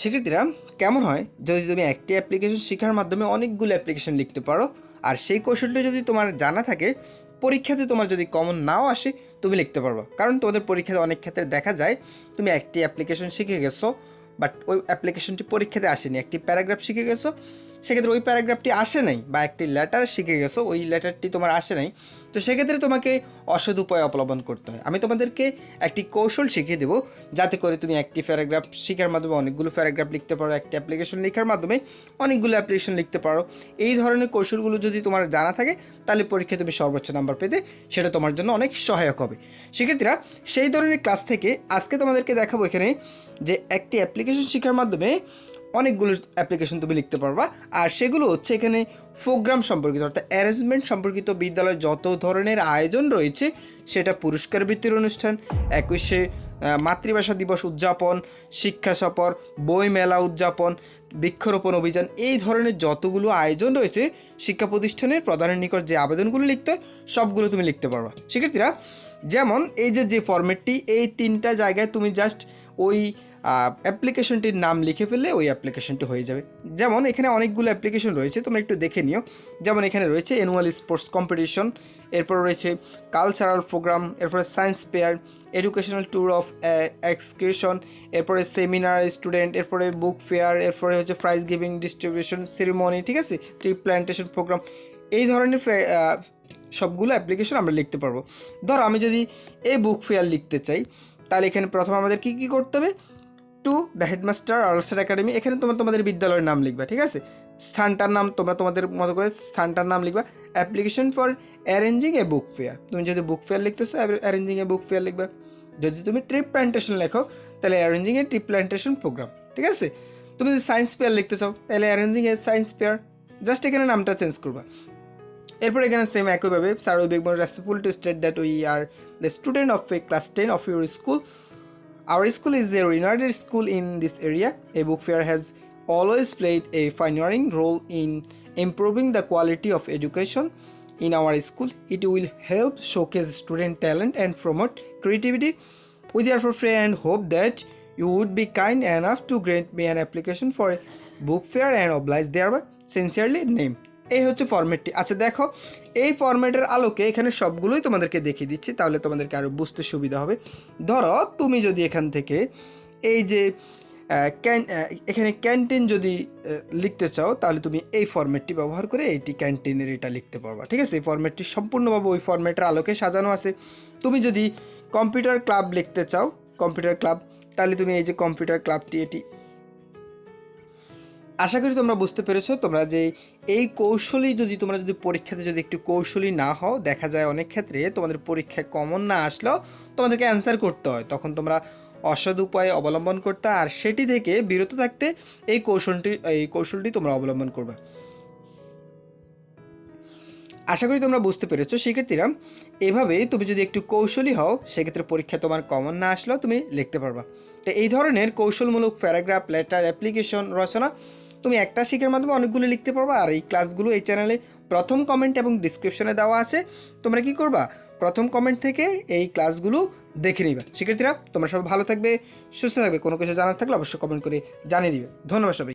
শিক্ষার্থীরা, কেমন হয় যদি তুমি একটি অ্যাপ্লিকেশন শেখার মাধ্যমে অনেকগুলো অ্যাপ্লিকেশন লিখতে পারো? আর সেই কৌশলটি যদি তোমার জানা থাকে, পরীক্ষাতে তোমার যদি কমন নাও আসে, তুমি লিখতে পারব। কারণ তোমাদের পরীক্ষাতে অনেক ক্ষেত্রে দেখা যায়, তুমি একটি অ্যাপ্লিকেশন শিখে গেছো বাট ওই অ্যাপ্লিকেশনটি পরীক্ষাতে আসেনি। একটি প্যারাগ্রাফ শিখে গেছো সেক্ষেত্রে ওই প্যারাগ্রাফটি আসে নাই বা একটি লেটার শিখে গেছো, ওই লেটারটি তোমার আসে নাই, তো সেক্ষেত্রে তোমাকে অসৎ উপায় অবলম্বন করতে হয়। আমি তোমাদেরকে একটি কৌশল শিখিয়ে দেবো, যাতে করে তুমি একটি প্যারাগ্রাফ শেখার মাধ্যমে, অনেকগুলো প্যারাগ্রাফ লিখতে পারো, একটি অ্যাপ্লিকেশন লেখার মাধ্যমে অনেকগুলো অ্যাপ্লিকেশন লিখতে পারো। এই ধরনের কৌশলগুলো যদি তোমার জানা থাকে, তাহলে পরীক্ষায় তুমি সর্বোচ্চ নাম্বার পেতে সেটা তোমার জন্য অনেক সহায়ক হবে। শিক্ষার্থীরা সেই ধরনের ক্লাস থেকে আজকে তোমাদেরকে দেখাবো এখানে যে একটি অ্যাপ্লিকেশন শেখার মাধ্যমে অনেকগুলো অ্যাপ্লিকেশন তুমি লিখতে পারবা। আর সেগুলো হচ্ছে এখানে প্রোগ্রাম সম্পর্কিত, অর্থাৎ অ্যারেঞ্জমেন্ট সম্পর্কিত বিদ্যালয়ে যত ধরনের আয়োজন রয়েছে, সেটা পুরস্কার ভিত্তির অনুষ্ঠান, একুশে মাতৃভাষা দিবস উদযাপন, শিক্ষা সফর বই মেলা উদযাপন, বৃক্ষরোপণ অভিযান, এই ধরনের যতগুলো আয়োজন রয়েছে, শিক্ষা প্রতিষ্ঠানের প্রধানের নিকট যে আবেদনগুলো লিখতে হয়, সবগুলো তুমি লিখতে পারবা। শিক্ষার্থীরা, যেমন এই যে যে ফরম্যাটটি এই তিনটা জায়গায় তুমি জাস্ট ওই অ্যাপ্লিকেশনটির নাম লিখে ফেললে ওই অ্যাপ্লিকেশনটি হয়ে যাবে। যেমন এখানে অনেকগুলো অ্যাপ্লিকেশন রয়েছে, তোমরা একটু দেখে নিও। যেমন এখানে রয়েছে অ্যানুয়াল স্পোর্টস কম্পিটিশন এরপর রয়েছে কালচারাল প্রোগ্রাম এরপরে science fair educational tour of excursion এরপরে সেমিনার স্টুডেন্ট এরপরে বুক ফেয়ার এরপরে হচ্ছে প্রাইজ গিভিং ডিস্ট্রিবিউশন সেরিমনি ঠিক আছে? ট্রি প্ল্যান্টেশন প্রোগ্রাম এই ধরনের সবগুলো অ্যাপ্লিকেশন আমরা লিখতে পারব। ধরো আমি যদি এই বুক ফেয়ার লিখতে চাই, তাহলে এখানে প্রথমে আমাদের কী কী করতে হবে? টু, দ্য হেডমাস্টার আলসার একাডেমি এখানে তোমরা তোমাদের বিদ্যালয়ের নাম লিখবা, ঠিক আছে? স্থানটার নাম তোমরা তোমাদের মতো করে স্থানটার নাম লিখবা। Application for arranging a book fair তুমি যদি বুক ফেয়ার লিখতেছো অ্যারেঞ্জিং এ বুক ফেয়ার লিখবা। যদি তুমি ট্রিপ প্ল্যান্টেশন লেখো, তাহলে arranging a trip plantation programme ঠিক আছে? তুমি যদি সায়েন্স ফেয়ার লিখতে চাও তাহলে arranging a science fair just এখানে নামটা চেঞ্জ করবা। এরপর এখানে সেম একইভাবে sir we beg most respectful to state that we are the student of a class ten of your school Our school is a renowned school in this area. A book fair has always played a pioneering role in improving the quality of education in our school. It will help showcase student talent and promote creativity. We therefore pray and hope that you would be kind enough to grant me an application for a book fair and oblige thereby sincerely name. এই হচ্ছে ফরম্যাটটি আচ্ছা দেখো, এই ফরম্যাটের আলোকে এখানে সবগুলোই তোমাদেরকে দেখিয়ে দিচ্ছি, তাহলে তোমাদেরকে আরও বুঝতে সুবিধা হবে। ধরো, তুমি যদি এখান থেকে এই যে ক্যান- এখানে ক্যান্টিন যদি লিখতে চাও, তাহলে তুমি এই ফরম্যাটটি ব্যবহার করে এইটি ক্যান্টিনের এটা লিখতে পারবা, ঠিক আছে? এই ফরম্যাটটি সম্পূর্ণভাবে ওই ফরম্যাটের আলোকে সাজানো আছে। তুমি যদি কম্পিউটার ক্লাব লিখতে চাও কম্পিউটার ক্লাব তাহলে তুমি এই যে কম্পিউটার ক্লাবটি এটি আশা করি তোমরা বুঝতে পেরেছ, তোমরা যে এই কৌশলী যদি, তোমরা যদি পরীক্ষাতে যদি একটু কৌশলী না হও, দেখা যায় অনেক ক্ষেত্রে তোমাদের পরীক্ষায় কমন না আসলেও তোমাদেরকে অ্যান্সার করতে হয়। তখন তোমরা অসৎ উপায় অবলম্বন করতে আর সেটি থেকে বিরত থাকতে এই কৌশলটি এই কৌশলটি তোমরা অবলম্বন করবে। আশা করি তোমরা বুঝতে পেরেছ, শিক্ষার্থীরা এভাবে তুমি যদি একটু কৌশলী হও, সেক্ষেত্রে পরীক্ষা তোমার কমন না আসলেও তুমি লিখতে পারবা। তো এই ধরনের কৌশলমূলক প্যারাগ্রাফ লেটার অ্যাপ্লিকেশন রচনা তুমি একটা শিখের মাধ্যমে অনেকগুলো লিখতে পারবা, আর এই ক্লাসগুলো এই চ্যানেলে প্রথম কমেন্ট এবং ডিসক্রিপশনে দেওয়া আছে। তোমরা কি করবা? প্রথম কমেন্ট থেকে এই ক্লাসগুলো দেখে নিবা। শিক্ষার্থীরা, তোমরা সবাই ভালো থাকবে, সুস্থ থাকবে। কোনো কিছু জানার থাকলে অবশ্যই কমেন্ট করে জানিয়ে দিবে। ধন্যবাদ সবাই